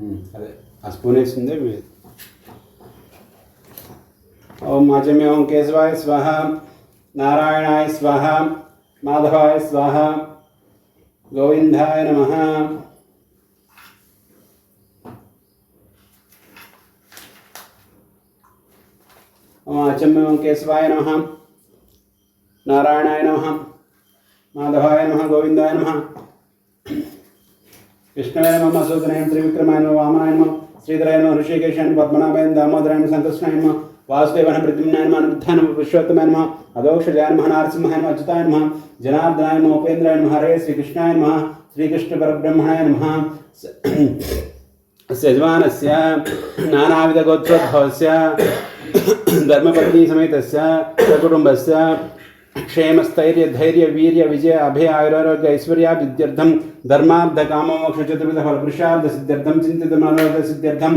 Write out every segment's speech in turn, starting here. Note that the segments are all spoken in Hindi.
ఉమ్, అదే ఆ స్పూన్ వేసిందే మీ- ఓం అజమ్యం కేశవాయ స్వాహ నారాయణాయ స్వాహ మాధవాయ స్వాహ గోవిందాయ నమ ఓం అజమ్యం కేశవాయ నమ నారాయణాయ నమ మాధవాయ నమ గోవిందాయ నమ విష్ణువే నమ మసూదనాయ త్రివిక్రమాయ నమ వామనాయ నమ శ్రీధరాయ నమ ఋషికేశాయ నమ పద్మనాభాయ నమ దామోదరాయ నమ సంకృష్ణాయ నమ వాసుదేవాయ ప్రద్యుమ్నాయ నమ అనుబుద్ధాయ నమ పురుషోత్తమాయ నమ అదోక్షజాయ నమ నరసింహాయ నమ అచ్యుతాయ నమ క్షేమస్థైర్య ధైర్య వీర్య విజయ అభయ ఆయురారోగ్య ఐశ్వర్య ఐశ్వర్యాభిద్యర్థం ధర్మార్థ కామోక్ష చతుర్విధ ఫలపురుషార్థ సిద్ధ్యర్థం చింతిత మనోరథ సిద్ధ్యర్థం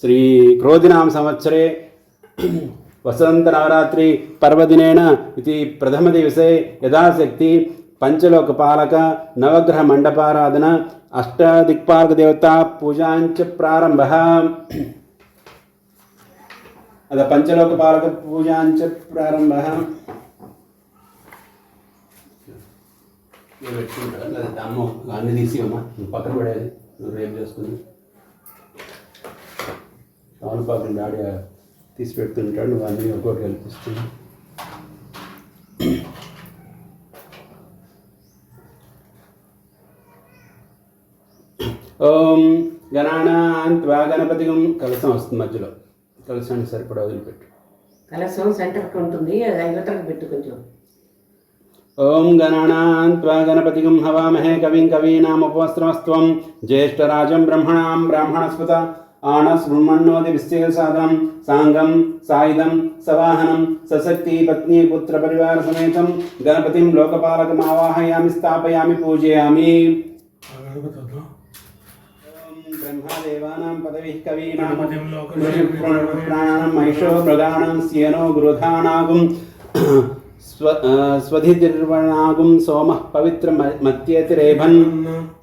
శ్రీ క్రోధినామ సంవత్సరే వసంత నవరాత్రి పర్వదినేన ఇది ప్రథమ దివసే యథాశక్తి. పంచలోక పాలక నవగ్రహ మండపారాధన అష్టాదిక్పాలక అష్టదిక్పాలకదేవతా పూజాంచ ప్రారంభ. అదే పంచలోక పాలక పూజాంచ ప్రారంభ. నేను పెట్టుకుంటా అది అమ్మ అన్ని తీసి అమ్మ నువ్వు పక్కన పడేది నువ్వు రేపు చేసుకుని. తమలపాకు డాడీ తీసి పెడుతుంటాడు. నువ్వు అన్నీ ఒక్కొక్కటి కల్పిస్తున్నావు ఓం గణానాంత్వా గణపతిగం కలసం వస్తుంది మధ్యలో. కలసాన్ని సరిపడా వదిలిపెట్టు. కలసం సెంటర్కి ఉంటుంది. అది ఐవతలకు పెట్టు కొంచెం. ఓం గణానాంత్వా గణపతిగం హవామహే కవిం కవీనాముపవస్త్రమస్త్వం. జ్యేష్ఠరాజం బ్రహ్మణాం బ్రాహ్మణస్పత ఆనశృణ్మన్నోది విశ్చేసాదనం సాంగం సాయుధం సవాహనం సశక్తి పత్ని పుత్ర పరివార సమేతం. గణపతిం లోకపాలకమావాహయామి స్థాపయామి పూజయామి. బ్రహ్మదేవానాం పదవిః కవీనాం. గణపతిం ప్రాణానం మహిషో మృగాణం స్యేనో గృధానాగుం स्व स्वधितिर्वणागुं सोमः पवित्रमत्यतिरेभन्।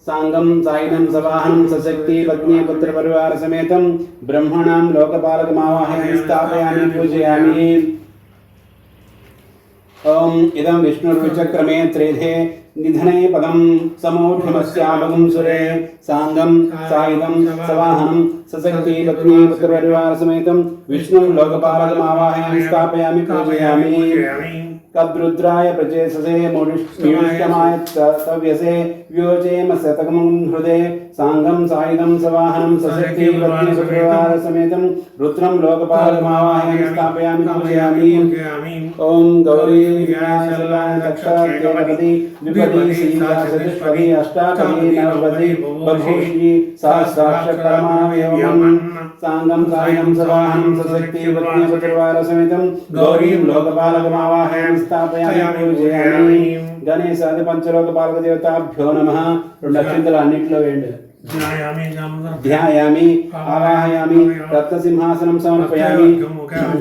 साङ्गं, सायिनं, सवाहनं, सशक्ति पत्नीपुत्रपरिवारसमेतं ब्रह्मणां लोकपालकमावाहनं स्थापयामि, पूजयामि। ॐ, इदं विष्णुर्विचक्रमे त्रेधे निधने पदं समौढमस्यामगुं सुरे। साङ्गं सायुधं सवाहनं, सशक्ति, पत्नी पुत्रपरिवारसमेतं विष्णुं लोकपालकमावाहयामि स्थापयामि, पूजयामि। कद्रुद्राय प्रचेससे मोनिष्टमाय व्योचेम शतकमुं हृदे साङ्गं सायुधं सवाहनं सशक्तिप्रतिसुप्रवार रुद्रं लोकपालकमावाहनं स्थापयामि पूजयामि। ॐ गौरी दक्षरादेवपति द्विपदी सीतासतिष्पदी अष्टापदी नवपदी बभूषी साक्षकर्मावयवं साङ्गं सायुधं सवाहनं सशक्तिप्रतिसुप्रवार गौरीं लोकपालकमावाहनं స్థాపయామి చేయాలి గణేశ అది పంచలోక పాలక దేవతాభ్యో నమ. రెండు అక్షంతలు అన్నింటిలో వేయండి. ధ్యాయామి ఆవాహయామి రత్నసింహాసనం సమర్పయామి.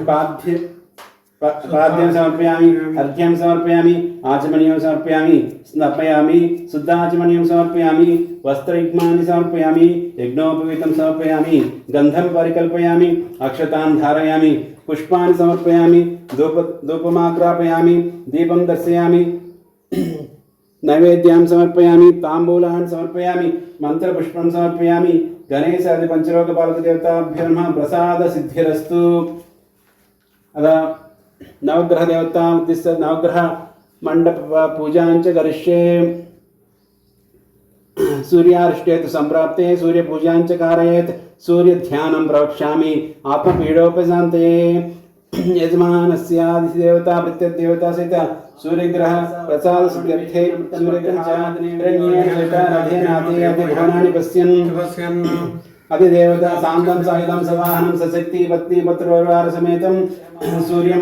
పాద్య पाद्यं समर्पयामि अर्घ्यं समर्पयामि, आचमनीयं समर्पयामि स्नपयामि शुद्धाचमनीयं समर्पयामि, वस्त्रयुग्मानि समर्पयामि, यज्ञोपवीतं समर्पयामि गन्धं परिकल्पयामि अक्षतां धारयामि, पुष्पाणि समर्पयामि, धूप, धूपमाक्रापयामि, दीपं दर्शयामि नैवेद्यां समर्पयामि, ताम्बूलान् समर्पयामि, मन्त्रपुष्पं समर्पयामि गणेशादिपञ्चलोकपालकदेवताभ्यो नमः, प्रसादसिद्धिरस्तु। अदा नवग्रह नवग्रहदेवताम् उद्दिश्य नवग्रहमण्डपपूजाञ्च करिष्ये। सूर्यार्ष्टे तु सम्प्राप्ते सूर्यपूजाञ्च कारयेत्, सूर्यध्यानं प्रवक्ष्यामि आत्मपीडोपशान्तये यजमानस्यादिदेवता प्रत्यदेवता सहित सूर्यग्रह प्रसाद सिद्ध्यर्थे सूर्यग्रहादिने रण्ये शैतानधेनादि अधिभवनानि पश्यन्। अतिदेवता सान्दं सायुधं सवाहनं सशक्ति भक्ति पत्रव्यवहारसमेतं सूर्यं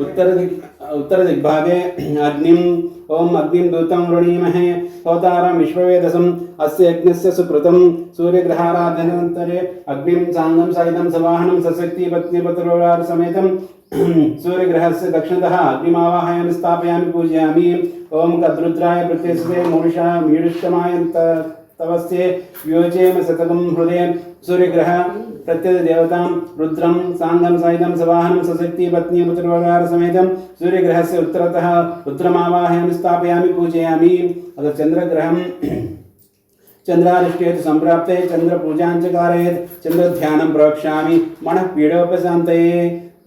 उत्तर उत्तरदिक् उत्तरदिग्भागे अग्निम् ॐ अग्निं दूतं वृणीमहे होतारं विश्ववेदसम् अस्य यज्ञस्य सुकृतं, सूर्यग्रहाराधनान्तरे अग्निं सान्दं सायुधं सवाहनं सशक्ति भक्ति पत्रव्यवहारसमेतं दक्षिण दक्षिणतः अग्निमावाहयामि, स्थापयामि, पूजयामि ओम कद्रुद्राय प्रत्यस्ते मूषा मीडुष्टमाय तवस्ये व्योचेम शतकं हृदये सूर्यग्रह प्रत्ययदेवतां रुद्रं साङ्गं सायुधं सवाहनं सशक्ति पत्नी पुत्रवगारसमेतं सूर्यग्रहस्य उत्तरतः रुद्रमावाहयामि स्थापयामि, पूजयामि। अथ चन्द्रग्रहं चन्द्रादिष्ट्येतु सम्प्राप्ते चन्द्रपूजां च कारयेत्, चन्द्रध्यानं प्रवक्ष्यामि मनः पीडोपशान्तये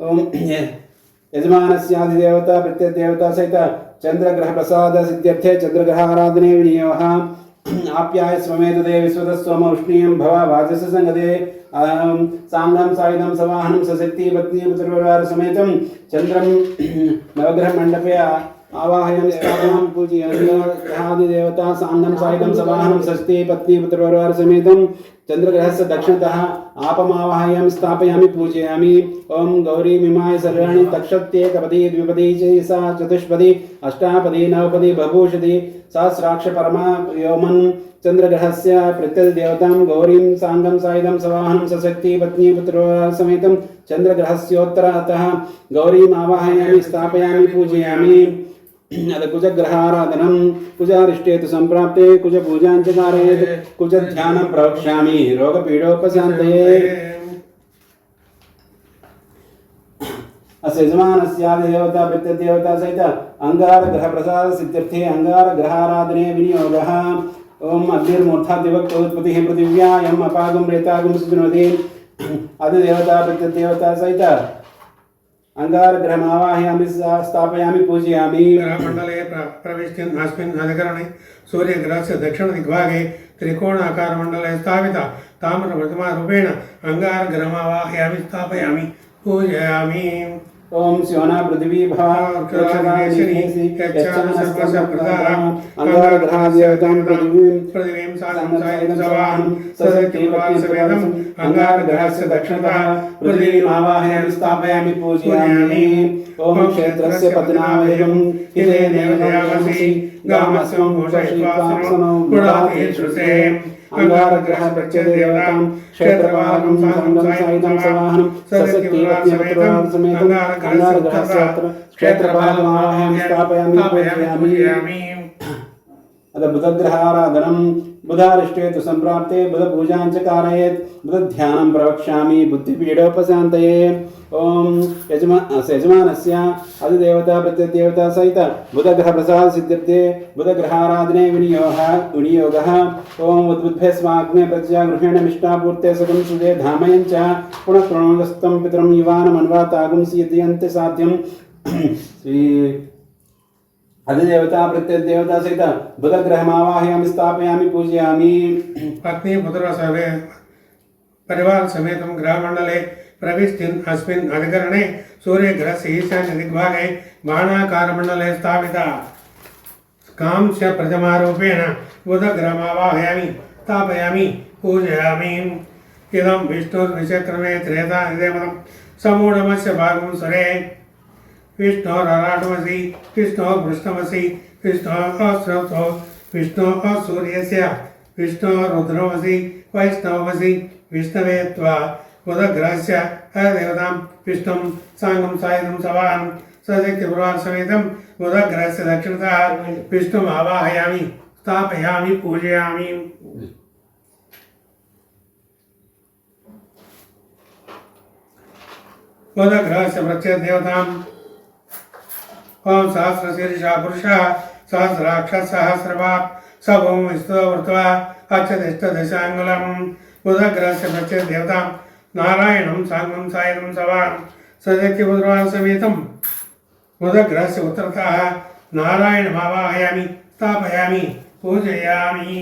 ॐ यजमानस्याधिदेवता, प्रत्ययदेवता सहित चन्द्रग्रहप्रसादसिद्ध्यर्थे चन्द्रग्रहाराधने विनियोगः। आप्याय स्वमेतदे विश्वतस्वम उष्णीयं भव वाचस सङ्गते साङ्गं सायुधं सवाहनं सशक्ति, पत्नी पुत्रपरिवारसमेतं नवग्रह नवग्रहमण्डपे आवाहयामि स्थापयामि पूजयामि ग्रहादिदेवता साङ्गं सायुधं सवाहनं षष्ठी पत्नी पुत्रपरिवारसमेतं चन्द्रग्रहस्य दक्षिणतः आपमावाहयामि, स्थापयामि, पूजयामि। ॐ गौरीमिमाय सर्वाणि तक्षत्येकपदी द्विपदी च सा चतुष्पदी, अष्टापदी, नवपदी बभूषति सहस्राक्ष परमा व्योमन् चन्द्रग्रहस्य प्रत्ययदेवतां गौरीं साङ्गं सायुधं सवाहनं सशक्ति पत्नी पुत्रसमेतं चन्द्रग्रहस्योत्तरतः गौरीम् आवाहयामि, स्थापयामि, पूजयामि। अथ कुजग्रहाराधनं कुजारिष्टे तु सम्प्राप्ते कुजपूजां च कारयेत् कुजध्यानं प्रवक्ष्यामि रोगपीडोपशान्तये। अस्य यजमानस्यादिदेवता प्रत्यदेवता सहित अङ्गारग्रहप्रसादसिद्ध्यर्थे अङ्गारग्रहाराधने विनियोगः। पृथिव्यायम् अपागुं रेतागुं प्रत्यदेवता सहित అంగారగ్రహం ఆవాహయామి స్థాపయామి పూజయామి గ్రహమండలే ప్రవిష్టన్ అస్మిన్ అధికరణే సూర్యగ్రహస్య దక్షిణ దిగ్భాగే త్రికోణాకార మండలే స్థాపిత తామర ప్రతిమా రూపేణ అంగారగ్రహమావాహయామి స్థాపయామి పూజయామి ॐ स्योना पृथिवी अङ्गारग्रहादेवतां पृथिवीं पृथिवीं सागं सायं अङ्गारग्रहस्य दक्षिणतः पृथिवीम् स्थापयामि पूजयामि। ॐ क्षेत्रस्य पद्नावेयं हिते देवदेवसि गामस्वं भूषयित्वासनो गुणातीश्रुते अङ्गारग्रह అంగారగ్రహ ప్రత్యదేవతాం క్షేత్రపాలకం సాధనం సాయుధం సవాహనం సశక్తివత్యవత్రవాం సమేతం అంగారగ్రహ శాస్త్ర క్షేత్రపాలకం ఆవాహయామి స్థాపయామి అద బుధగ్రహారాధనం तु सम्प्राप्ते बुधपूजां च कारयेत् बुधध्यानं प्रवक्ष्यामि बुद्धिपीडोपशान्तये ॐ यजमा अस्य यजमानस्य अधिदेवता प्रत्यदेवता सहित बुधग्रहप्रसादसिद्ध्यर्थे बुधग्रहाराधने विनियोगः विनियोगः। ॐ उद्बुद्धे स्वाग्ने प्रत्यागृहेण मिष्टापूर्ते सकं सुदे धामयं च। पुनः प्रणोदस्तं पितरं युवानमन्वातागुंसि यद्यन्ते साध्यं। श्री अधिदेवता प्रत्यदेवता सहित बुधग्रहमावाहयामि स्थापयामि, पूजयामि। पत्नी पुत्र परिवार समेतं ग्रहमण्डले प्रविष्टिन् अस्मिन् अधिकरणे सूर्यग्रहस्य ईशान्यदिग्भागे बाणाकारमण्डले स्थापिता। कांस्य प्रतिमारूपेण बुधग्रहमावाहयामि, स्थापयामि, पूजयामि। इदं विष्णुर्विचक्रमे त्रेता निदेमनं समूढमस्य भागं सुरे। विष्णोरराटमसि विष्णोः पृष्ठमसि विष्णोः स्रवतो विष्णोः सूर्यस्य विष्णोः रुद्रमसि, वैष्णवमसि, विष्णवे त्वा बुधग्रहस्य देवतां विष्णुं साङ्गं सायुधं सवाहं सशक्तिपुरवासमेतं बुधग्रहस्य दक्षिणतः विष्णुम् आवाहयामि, स्थापयामि, पूजयामि। बुधग्रहस्य प्रत्यदेवतां ఓం సహస్రశీర్ష పురుష సహస్రాక్ష సహస్రవాక్ సభం విస్తృత వృత్వ దశాంగులం బుధగ్రహస్య ప్రత్యేక దేవతాం నారాయణం సాంగం సాయుధం సవాన్ సదక్తి బుధురాన్ సమేతం బుధగ్రహస్య ఉత్తరత నారాయణమావాహయామి స్థాపయామి పూజయామి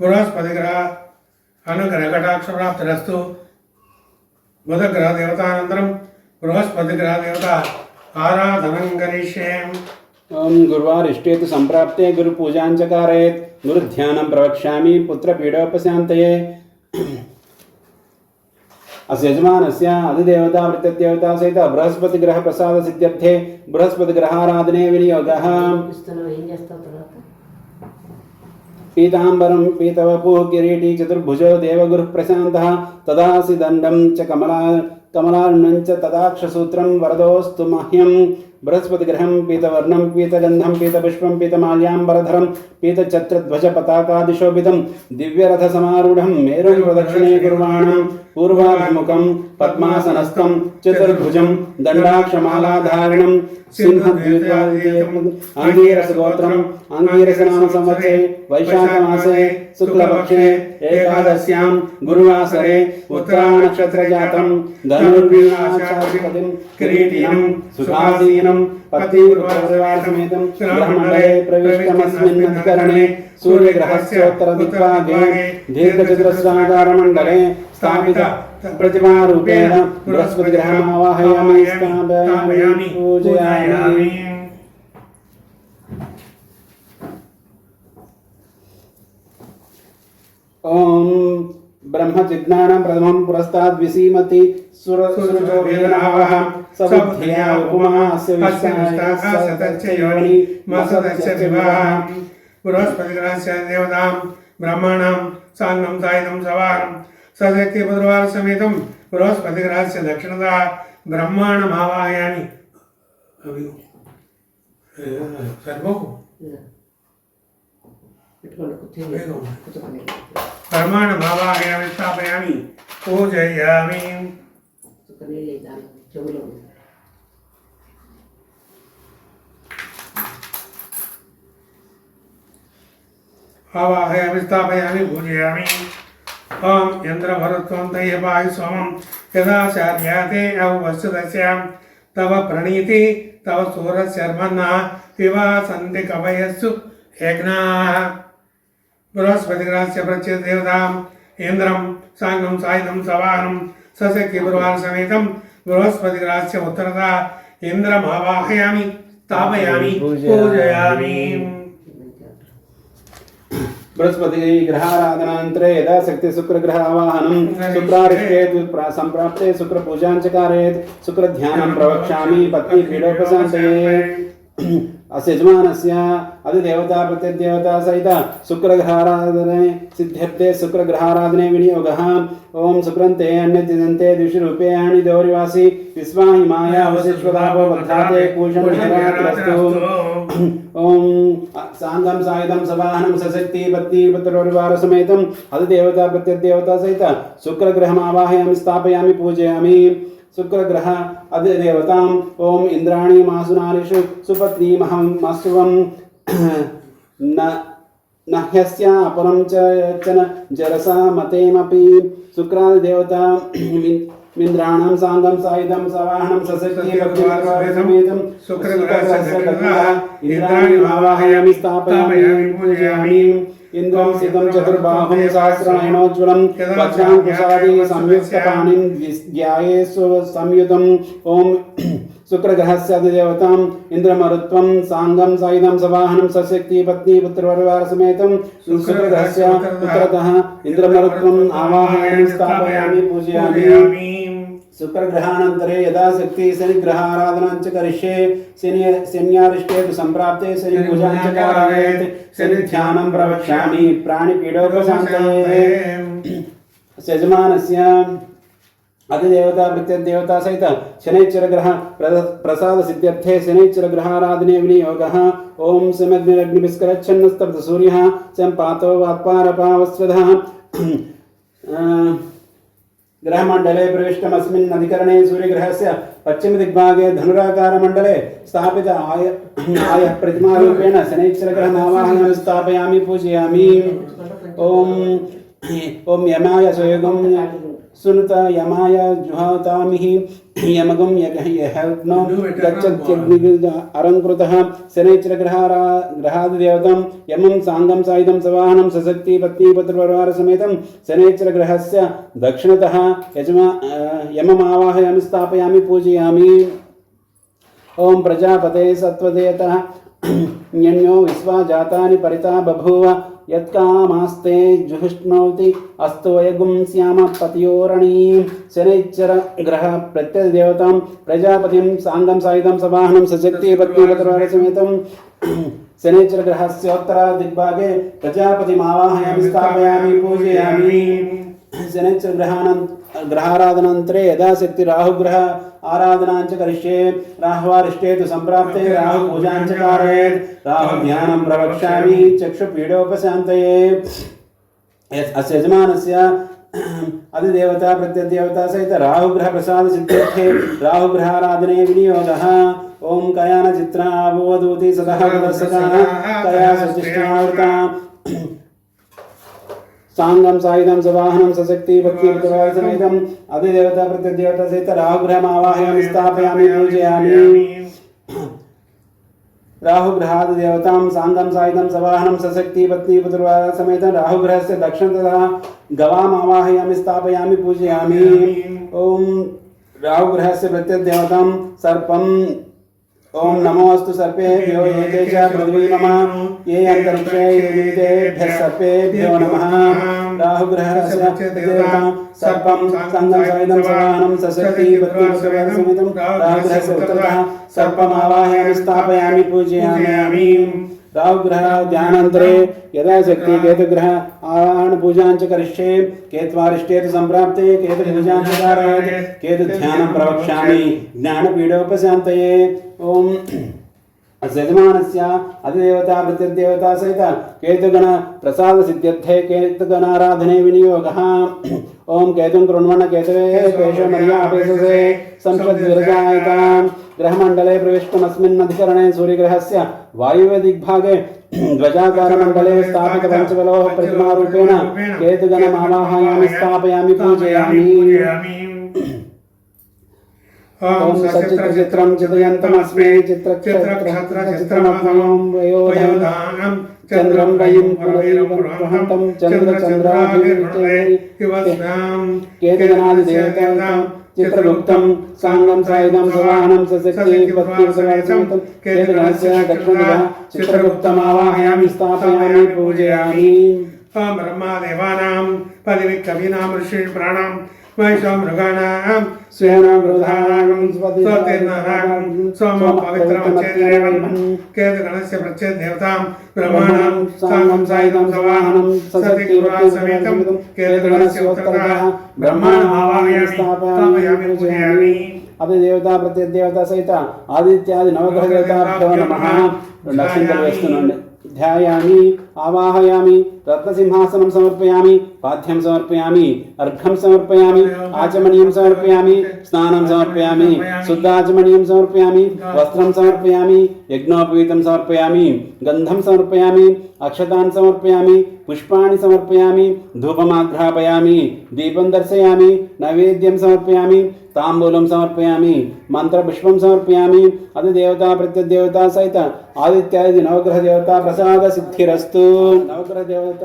బృహస్పతి గ్రహ అనుగ్రహ కటాక్ష ప్రాప్తిరస్తు బుధగ్రహ దేవతానంతరం बृहस्पतिग्रादेवता आराधनं करिष्ये ॐ गुरुवारिष्टे तु सम्प्राप्ते गुरुपूजां चकारेत् गुरुध्यानं प्रवक्ष्यामि, पुत्रपीडोपशान्तये। अस्य यजमानस्य अधिदेवता वृत्तदेवता सहित बृहस्पतिग्रहप्रसादसिद्ध्यर्थे बृहस्पतिग्रहाराधने विनियोगः। पीताम्बरं पीतवपुः, किरीटी, चतुर्भुजो, देवगुरुः प्रशान्तः। तदासि दण्डं च कमला कमलार्णं च तदाक्षसूत्रं वरदोऽस्तु मह्यं। बृहस्पतिग्रहं, पीतवर्णं, पीतगन्धं, पीतपुष्पं, पीतमाल्याम्बरधरं पीतच्छत्रध्वजपताकादिशोभितं दिव्यरथसमारूढं मेरुं प्रदक्षिणे कुर्वाणं पूर्वाभिमुखं పద్మాసనస్థం చతుర్భుజం దండాక్షమాలాధారిణం అంగీరసగోత్రం అంగీరసనామ సంవత్సరే వైశాఖమాసే శుక్లపక్షే ఏకాదశ్యాం గురువాసరే ఉత్తరానక్షత్రజాతం ధనుర్వీణాక్షాధిపతిం కిరీటినం సుఖాసీనం పతివృక్షసమేతం బ్రహ్మణే ప్రవిష్టమస్మిన్నధికరణే अधिकरणे स्थापित प्रतिमारूपेण बृहस्पतिग्रहमावाहयामि स्थापयामि, पूजयामि। ॐ ब्रह्मजिज्ञानं प्रथमं पुरस्ताद् विसीमति सुरसुरजो वेदनावः सबुद्ध्या उपमास्य विष्टास्य योनि मसदस्य विवाहः బృహస్పతిగ్రహస్య దేవతాం బ్రహ్మాణం సాన్నం సాయుధం సవారం సశక్తి బుధవార సమేతం బృహస్పతిగ్రహస్య దక్షిణత బ్రహ్మాణమావాయాన్ని అవి సరిపోకు బ్రహ్మాణమావాయాన్ని ఆవాహయామి స్థాపయామి పూజయామి ఓం ఇంద్రభరత్వం దయ్యపాయ సోమం యథాచార్యాతే శార్యాతే అవస్తు దశ్యాం తవ ప్రణీతి తవ సూరశర్మన్న వివా వివాసంతి కవయస్సు యజ్ఞా బృహస్పతిగ్రాస్య ప్రత్యేక దేవతాం ఇంద్రం సాంగం సాయుధం సవాహనం సశక్తి బృహాన్ సమేతం బృహస్పతి బృహస్పతిగ్రాస్య ఉత్తరత ఇంద్రమావాహయామి స్థాపయామి పూజయామి बृहस्पति ग्रहाराधनान्तरे यदा शक्ति शुक्रग्रह आवाहनं शुक्रारिष्टे प्रा- सम्प्राप्ते शुक्रपूजां च कारयेत् शुक्रध्यानं प्रवक्ष्यामि पत्नी पीडोपशान्तये अस्य यजमानस्य अधिदेवता प्रत्यदेवता सहित शुक्रग्रहाराधने सिद्ध्यर्थे शुक्रग्रहाराधने विनियोगः। ॐ शुक्रन्ते अन्यत्यजन्ते द्विषरूपेयाणि दौरिवासि विश्वाहि माया ओम सांगम सायुधम सवाहनम सशक्ति पत्नी पुत्रपरिवार समेतम अधिदेवता प्रत्यदेवता सहित शुक्र ग्रह आवाहयामि स्थापयामि, पूजयामि। शुक्र ग्रह अधिदेवताम् ओम इंद्राणी मासुनारिषु सुपत्नी महं मस्वम न नह्यस्य अपरं च जरसा मतेमपि। शुक्रादिदेवता मिन्द्राणां साङ्गं सायुधं सवाहनं दक्षिणः इन्द्राणि भावाहयामि स्थापयामि पूजयामि इन्द्रं सितं चतुर्बाहुं सहस्रनयनोज्ज्वलं वज्राङ्कुशादि संयुक्तपाणिं ध्याये संयुतम् ॐ शुक्रग्रहस्य अधिदेवताम् इन्द्रमरुत्वं साङ्गं सायुधं सवाहनं सशक्ति पत्नी पुत्रपरिवारसमेतं शुक्रग्रहस्य उत्तरतः इन्द्रमरुत्वम् आवाहयामि स्थापयामि पूजयामि शुक्रग्रहानन्तरे यदा शक्ति शनिग्रहाराधनां च करिष्ये शनि शन्यारिष्टे तु सम्प्राप्ते शनिपूजां च कारयेत् शनिध्यानं प्रवक्ष्यामि అధిదేవతా మృత్యదేవతా సహిత శనైశ్వరగ్రహ ప్రసాద సిద్ధ్యర్థే శనైశ్వరగ్రహారాధనే వినియోగ. ఓం శమగ్నిరగ్నిభిస్కరచ్ఛన్నస్తబ్ద సూర్య శం పాతో వాత్పారపావస్వధ గ్రహమండలే ప్రవిష్టమస్మిన్ అధికరణే సూర్యగ్రహస్య పశ్చిమదిగ్భాగే ధనురాకారమండలే స్థాపిత ఆయ ఆయ ప్రతిమారూపేణ శనైశ్వరగ్రహనామాహనం స్థాపయామి పూజయామి. ఓం ॐ यमाय सुयोगं सुनुत यमाय जुहातामिः यमगं यहग्नो गच्छत्यग्निः अलङ्कृतः शनैश्चरग्रहारा ग्रहादिदेवतं यमं साङ्गं सायुधं सवाहनं सशक्ति पत्नी पुत्रपरिवारसमेतं शनैश्चरग्रहस्य दक्षिणतः यजमा यममावाहयामि स्थापयामि पूजयामि। ॐ प्रजापते सत्त्वदेयतः न्यन्यो विश्वा जातानि परिता बभूव यत्कामास्ते जुहिष्णोति श्याम पतियोरणीं। शनैश्चर ग्रह प्रत्यदेवतां प्रजापतिं, साङ्गं, सायुधं सवाहनं सशक्ति पत्नीपत्रसमेतं शनैश्चर ग्रहस्योत्तरादिग्भागे प्रजापतिमावाहयामि, स्थापयामि, पूजयामि। शनैश्च ग्रहाणां ग्रहाराधनान्तरे यथाशक्ति राहुग्रह आराधनाञ्च करिष्ये राह्वारिष्टे तु सम्प्राप्ते राहुपूजां च कारयेत् राहुध्यानं प्रवक्ष्यामि चक्षुपीडोपशान्तये अस्य यजमानस्य अधिदेवता प्रत्यदेवता सहित राहुग्रहप्रसाद सिद्ध्यर्थे राहुग्रहाराधने विनियोगः ॐ कयान चित्रावोदूति सदः सदा कया सचिष्टावृता साङ्गं सायुधं सवाहनं सशक्ति भक्तिवृतवासमेतम् अधिदेवता प्रत्यदेवता सहित राहुग्रहमावाहयामि स्थापयामि पूजयामि राहुग्रहाद् देवतां साङ्गं सायुधं सवाहनं सशक्ति पत्नीपुत्रसमेतं राहुग्रहस्य दक्षिणतः गवामावाहयामि स्थापयामि पूजयामि ॐ राहुग्रहस्य प्रत्यदेवतां सर्पं ओम नमोऽस्तु सर्पेभ्यो ये च पृथ्वी नमः। ये अन्तरिक्षे विविधेभ्यः सर्पेभ्यो नमः। राहुग्रहस्य देवता सर्पं सङ्गं समानं सशक्ति राहुग्रहस्य उत्तरतः सर्पमावाहयामि, स्थापयामि, पूजयामि। राहुग्रह ध्यानान्तरे यदा शक्ति केतुग्रह आवाहन पूजां च करिष्ये केत्वारिष्टे तु सम्प्राप्ते केतुपूजां च कारयेत् केतुध्यानं प्रवक्ष्यामि ज्ञानपीडोपशान्तये యజమానస్య అధిదేవతా ప్రత్యదేవతా సహిత కేతుగణ ప్రసాద సిద్ధ్యర్థే కేతుగణారాధనే వినియోగ. ఓం కేతుం కృణ్వణ కేతవే కేశమర్యాపేసే సంసద్విరజాయత గ్రహమండలే ప్రవిష్టమస్మిన్నధికరణే సూర్యగ్రహస్య వాయువేదిగ్భాగే ధ్వజాకారమండలే స్థాపిత పంచబలో ప్రతిమారూపేణ కేతుగణమావాహయామి స్థాపయామి పూజయామి. पूजयामि ॐ सचित्रचित्रं चितयन्तमस्मै चित्रक्षत्रचित्रमहं वयोधानं चन्द्रं वयं पुरवीरं चन्द्रचन्द्राभिर्विजयं केतनादिदेवतां चित्रगुप्तं साङ्गं सायुधं सवाहनं सशक्ति भक्तिसमेतं केतगणस्य दक्षिणदिशः चित्रगुप्तमावाहयामि स्थापयामि पूजयामि ॐ ब्रह्मादेवानां पदविकवीनां అది మృగాణం ప్రతి దేవత సహిత ఆదిత్యాది నవగ్రహ దేవత నమ వేస్తున్నాండి ఆవాహయామి రత్నసింహాసనం సమర్పయామి పాఠ్యం సమర్పయామి అర్ఘం సమర్పయామి ఆచమనీయం సమర్పయామి స్నానం సమర్పయామి శుద్ధాచమనీయం సమర్పయామి వస్త్రం సమర్పయామి యజ్ఞోపవీతం సమర్పయామి గంధం సమర్పయామి అక్షతాన్ సమర్పయామి పుష్పాణి సమర్పయామి ధూపమాఘ్రాపయామి దీపం దర్శయామి నైవేద్యం సమర్పయామి తాంబూలం సమర్పయామి మంత్రపుష్పం సమర్పయామి అది దేవతా ప్రత్యదేవతా సహిత ఆదిత్యాది నవగ్రహ దేవతా ప్రసాద సిద్ధిరస్తు నవగ్రహ దేవత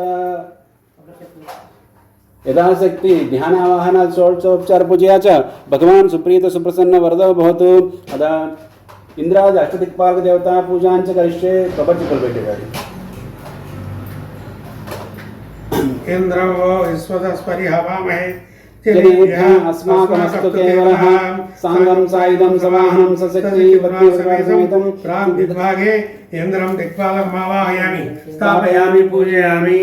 यथाशक्ति ध्यानावाहन षोडशोपचार पूजया च भगवान् सुप्रीत सुप्रसन्न वरदो भवतु अदा इंद्राज अष्टदिक्पालक देवता पूजां च करिष्ये प्रपंच बैठेगारी इन्द्रो विश्वतस्परि हवामहे जनेभ्यः अस्माकमस्तु केवलः साङ्गं सायुधं सवाहनं सशक्ति भक्तिसमेतं प्राग्दिग्भागे इन्द्रं दिक्पालकमावाहयामि स्थापयामि पूजयामि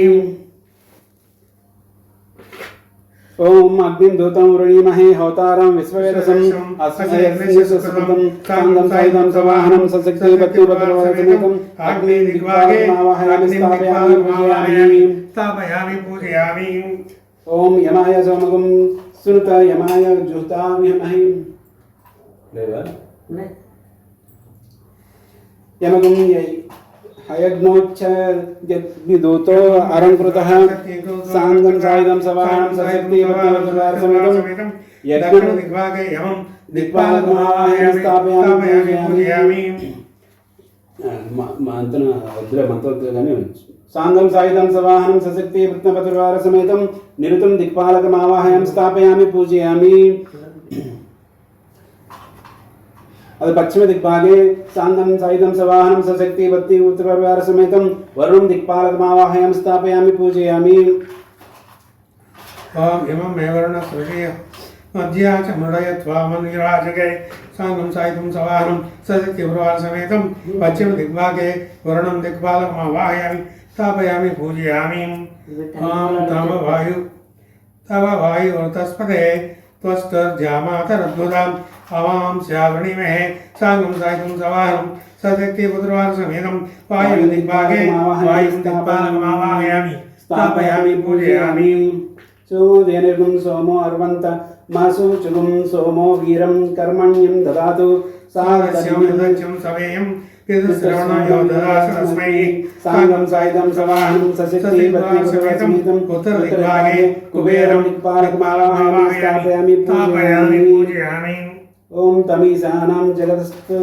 ॐ अग्निं दूतं वृणीमहे होतारं विश्ववेदसम् अस्मयज्ञस्य सुस्मृतं साङ्गं सायुधं सवाहनं सशक्ति भक्तिभद्रवसमेतम् अग्निदिग्भागमावाहयामि स्थापयामि पूजयामि स्थापयामि पूजयामि ఓం యమాయ సోమగం సునుత యమాయ జుహుతాం యమహి లేదా? యమగం హయగ్నోచ్చూతో అరంకృత. సాంగం సాయుధం సవాహం సశక్తివర్తవర్తమేతం యజ్ఞం దిగ్వాగే యమం దిగ్పాలకమావాహ్య స్థాపయామి మా అంతన వద్దులే మంత్రం కానీ सांगं सायुधं सवाहनं सशक्ति रत्नपतिवारसमेतं निरुतं दिक्पालकमावाहयं स्थापयामि पूजयामि अद पश्चिम दिग्भागे सांगम सायुधं सवाहनम सशक्ति भक्ति उत्तरपरिवारसमेतं वरुणं दिक्पालकमावाहयं स्थापयामि पूजयामि मध्या च मृडय त्वामन्युराजगे सांगम सायुधं सवाहनम सशक्ति समेतं पश्चिमदिग्भागे वरुणं दिक्पालकमावाहयामि स्थापयामि पूजयामि। ॐ तामवायु तव वायुर्तस्पते त्वस्तर्जामातरद्भुताम् अवां स्यावृणीमहे साङ्गं सायितं सवाहनं सशक्ति पुत्रवारसमेतं वायुर्दिग्भागे वायुं दिक्पालकमावाहयामि स्थापयामि पूजयामि। सूर्यनिर्गुं सोमो अर्वन्त मासु चुगुं सोमो वीरं कर्मण्यं ददातु। सागस्यं सवेयं साङ्गं सायुधं सवाहनं सशक्ति समेतं उत्तरदिग्भागे कुबेरं पालकमावाहयामि स्थापयामि पूजयामि पूजयामि ॐ तमीशानां जगतस्तु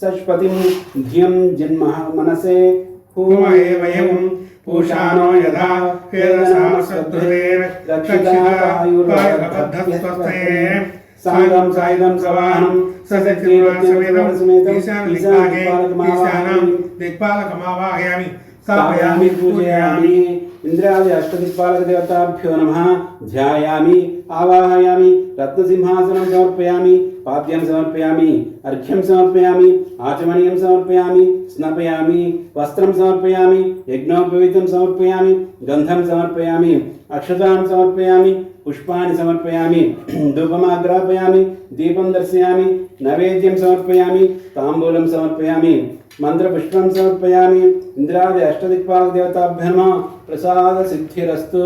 सष्पतिं धियं जन्मः मनसे भूमहे वयं पूषाणो यथा वेदसामसद्भुतेर् रक्षितायुर्भद्धस्वस्ते సాంగం సాయుధం సవాహనం ససచివేదం ఈశానలింగాగే ఈశానం దిక్పాలకమావాహయామి స్థాపయామి పూజయామి ఇంద్రాది అష్టదిక్పాలక దేవతాభ్యో నమ ధ్యాయామి ఆవాహయామి రత్నసింహాసనం సమర్పయామి పాద్యం సమర్పయామి అర్ఘ్యం సమర్పయామి ఆచమనీయం సమర్పయామి స్నపయామి వస్త్రం సమర్పయామి యజ్ఞోపవీతం సమర్పయామి గంధం సమర్పయామి అక్షతాం సమర్పయామి पुष्पाणि समर्पयामि धूपमाग्रापयामि दीपं दर्शयामि नैवेद्यं समर्पयामि ताम्बूलं समर्पयामि मन्त्रपुष्पं समर्पयामि इन्द्रादि अष्टदिक्पालदेवताभ्य नमः प्रसादसिद्धिरस्तु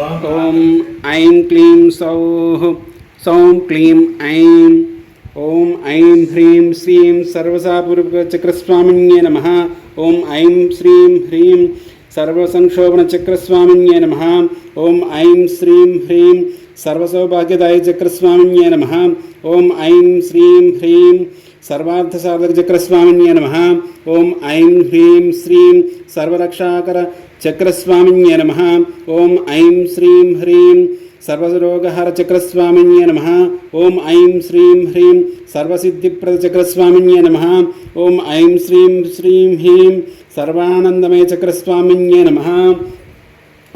ॐ ऐं क्लीं सौः सौं क्लीं ऐं ॐ ऐं ह्रीं श्रीं सर्वसापूर्वचक्रस्वामिन्ये नमः ॐ ऐं श्रीं ह्रीं सर्वसंक्षोभणचक्रस्वामिन्ये नमः ॐ ऐं श्रीं ह्रीं सर्वसौभाग्यदायचक्रस्वामिन्ये नमः ॐ ऐं श्रीं ह्रीं సర్వార్థ సాధక చక్రస్వామిన్య నమ. ఓం ఐం హ్రీం శ్రీం సర్వరక్షాకర చక్రస్వామిన్య నమ. ఓం ఐం శ్రీం హ్రీం సర్వరోగహర చక్రస్వామిన్య నమ. ఓం ఐం శ్రీం హ్రీం సర్వసిద్ధిప్రద చక్రస్వామిన్య నమ. ఓం ఐం శ్రీం శ్రీం హ్రీం సర్వానందమయ చక్రస్వామిన్య నమ.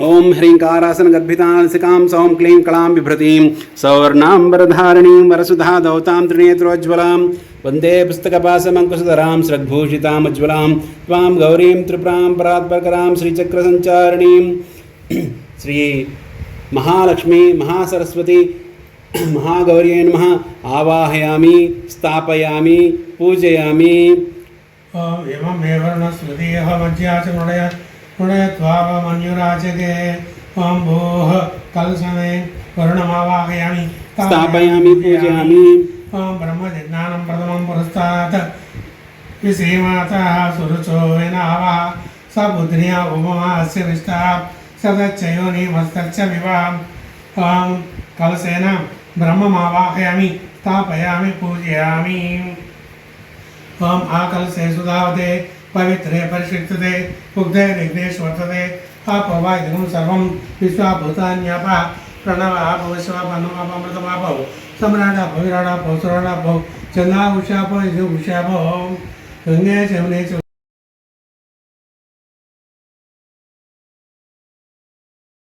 नमः ॐ ह्रीङ्कारासनगर्भितांसिकां सौं क्लीं कलां बिभ्रतीं सौवर्णाम्बरधारिणीं वरसुधा दौतां त्रिनेत्रोज्ज्वलां, वंदे पुस्तकपासमङ्कुशधरां स्रग्भूषितामुज्ज्वलां त्वां गौरीं त्रिपुरां परात्परकरां श्रीचक्रसञ्चारिणीं, श्री महालक्ष्मी, महासरस्वती, महागौर्यै नमः, आवाहयामि, स्थापयामि, पूजयामि। एवमेव णस्मृतियः मज्जाच मृडय मृडयत्वावमन्युराजगे ॐ भोः कलशमे वरुणमावाहयामि। स्थापयामि पूजयामि। ॐ ब्रह्मजिज्ञानं प्रथमं पुरस्तात्। विसीमातः सुरुचो विनावः स बुद्ध्या उपमा अस्य विष्टा सदच्चयोनिमस्तच्च विवाहम् ॐ कलशेन ब्रह्ममावाहयामि स्थापयामि पूजयामि। ओम आकलसे सुधावते పవిత్రే పరిశుద్ధతే ముగ్ధే నిగ్నేష్ వర్తతే ఆపవాయుధం సర్వం విశ్వాభూతాన్యాప ప్రణవ ఆపవ శివాప అన్నమాపమృతమాపవు సమ్రాడ భవిరాడ పౌసరాడ భవ చందా ఉషాప ఇది ఉషాప గంగే శమనే